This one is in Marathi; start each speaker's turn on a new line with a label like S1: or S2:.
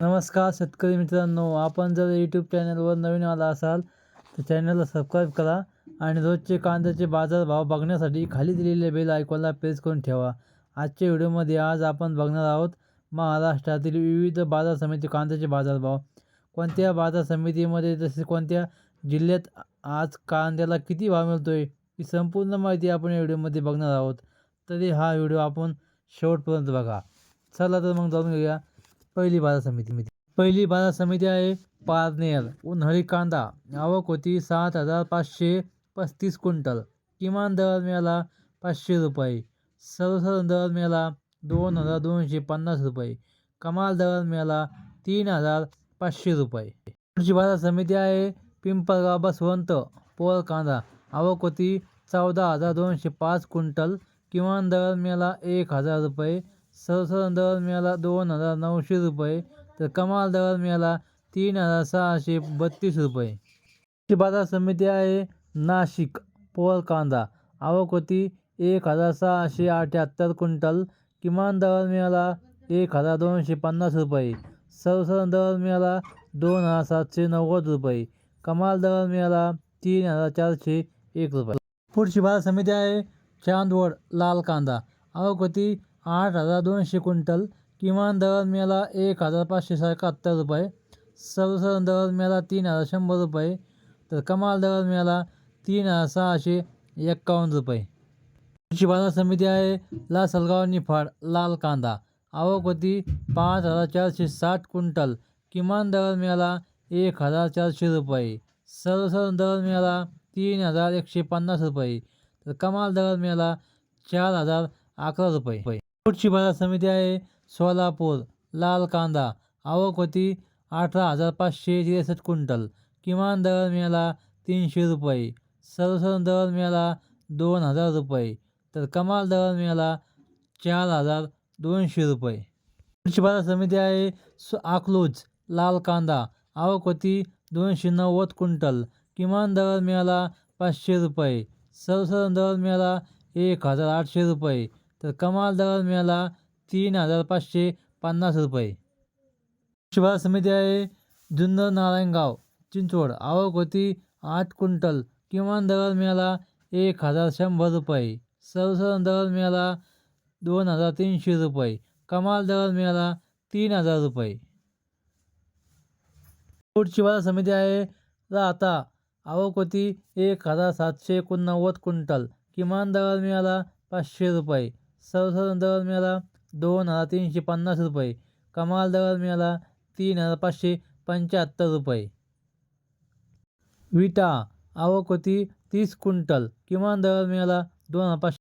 S1: नमस्कार शेतकरी मित्रांनो आपण जर यूट्यूब चॅनलवर नवीन आला असाल तर चॅनलला सबस्क्राईब करा आणि रोजचे कांद्याचे बाजारभाव बघण्यासाठी खाली दिलेले बेल आयकॉनला प्रेस करून ठेवा. आजच्या व्हिडिओमध्ये आज आपण बघणार आहोत महाराष्ट्रातील विविध बाजार समिती कांद्याचे बाजारभाव कोणत्या बाजार समितीमध्ये जसे कोणत्या जिल्ह्यात आज कांद्याला किती भाव मिळतो आहे ही संपूर्ण माहिती आपण या व्हिडिओमध्ये बघणार आहोत. तरी हा व्हिडिओ आपण शेवटपर्यंत बघा. चला तर मग जाऊन घेऊया. पहिली बाजार समिती पहिली बाजार समिती आहे पारनेर. उन्हाळी कांदा. आवक होती सात हजार पाचशे पस्तीस क्विंटल. किमान दर मिळाला पाचशे रुपये. सर्वसाधारण दर मिळाला दोन हजार दोनशे पन्नास रुपये. कमाल दर मिळाला तीन हजार पाचशे रुपये. पुढची बाजार समिती आहे पिंपळगाव बसवंत पोळ कांदा. आवक होती चौदा हजार दोनशे पाच क्विंटल. किमान दर मिळाला एक हजार रुपये. सर्वसाधारण दर मिळाला दोन हजार नऊशे रुपये. तर कमाल दर मिळाला तीन हजार सहाशे बत्तीस रुपये. बाजार समिती आहे नाशिक पोर कांदा आवक होती एक हजार सहाशे अठ्याहत्तर क्विंटल. किमान दर मिळाला एक हजार दोनशे पन्नास रुपये. सर्वसाधारण दर मिळाला दोन हजार सातशे नव्वद रुपये. कमाल दर मिळाला तीन हजार चारशे एक रुपये. पुढची बाजार समिती आहे चांदवड लाल कांदा आवक होती आठ हजार दोनशे क्विंटल किमान दर मेला एक हजार पाचशे एकाहत्तर रुपये. सर्वसाधारण दर मेला तीन हजार शंभर रुपये. तर कमाल दर मिळाला तीन हजार सहाशे एक्कावन्न रुपये. कृषी बाजार समिती आहे लासलगाव निफाड लाल कांदा. आवक होती पाच हजार चारशे साठ क्विंटल किमान दर मिळाला एक हजार चारशे रुपये. सर्वसाधारण दर मिळाला तीन हजार एकशे पन्नास रुपये. तर कमाल दर मिळाला चार हजार अकरा रुपये. पुढची बाजार समिती आहे सोलापूर लाल कांदा. आवक होती अठरा हजार पाचशे त्रेसष्ट क्विंटल. किमान दर मिळाला तीनशे रुपये. सर्वसाधारण दर मिळाला दोन हजार रुपये. तर कमाल दर मिळाला चार हजार दोनशे रुपये. पुढची बाजार समिती आहे सो आकलूज लाल कांदा. आवक होती दोनशे नव्वद क्विंटल. किमान दर मिळाला पाचशे रुपये. सर्वसाधारण दर मिळाला एक हजार आठशे रुपये. तर कमाल दर मिळाला तीन हजार पाचशे पन्नास रुपये. शिवार समिती आहे जुन्नर नारायणगाव चिंचवड. आवक होती आठ क्विंटल. किमान दर मिळाला एक हजार शंभर रुपये. सर्वसाधारण दर मिळाला दोन हजार तीनशे रुपये. कमाल दर मिळाला तीन हजार रुपये. पुढची बाजार समिती आहे राहता. आवक होती एक हजार सातशे एकोणनव्वद क्विंटल. किमान दर मिळाला पाचशे रुपये. सर्वसाधारण दर मिळाला दोन हजार तीनशे पन्नास रुपये. कमाल दर मिळाला तीन हजार पाचशे पंच्याहत्तर रुपये. विटा आवक होती तीस क्विंटल. किमान दर मिळाला दोन हजार पाचशे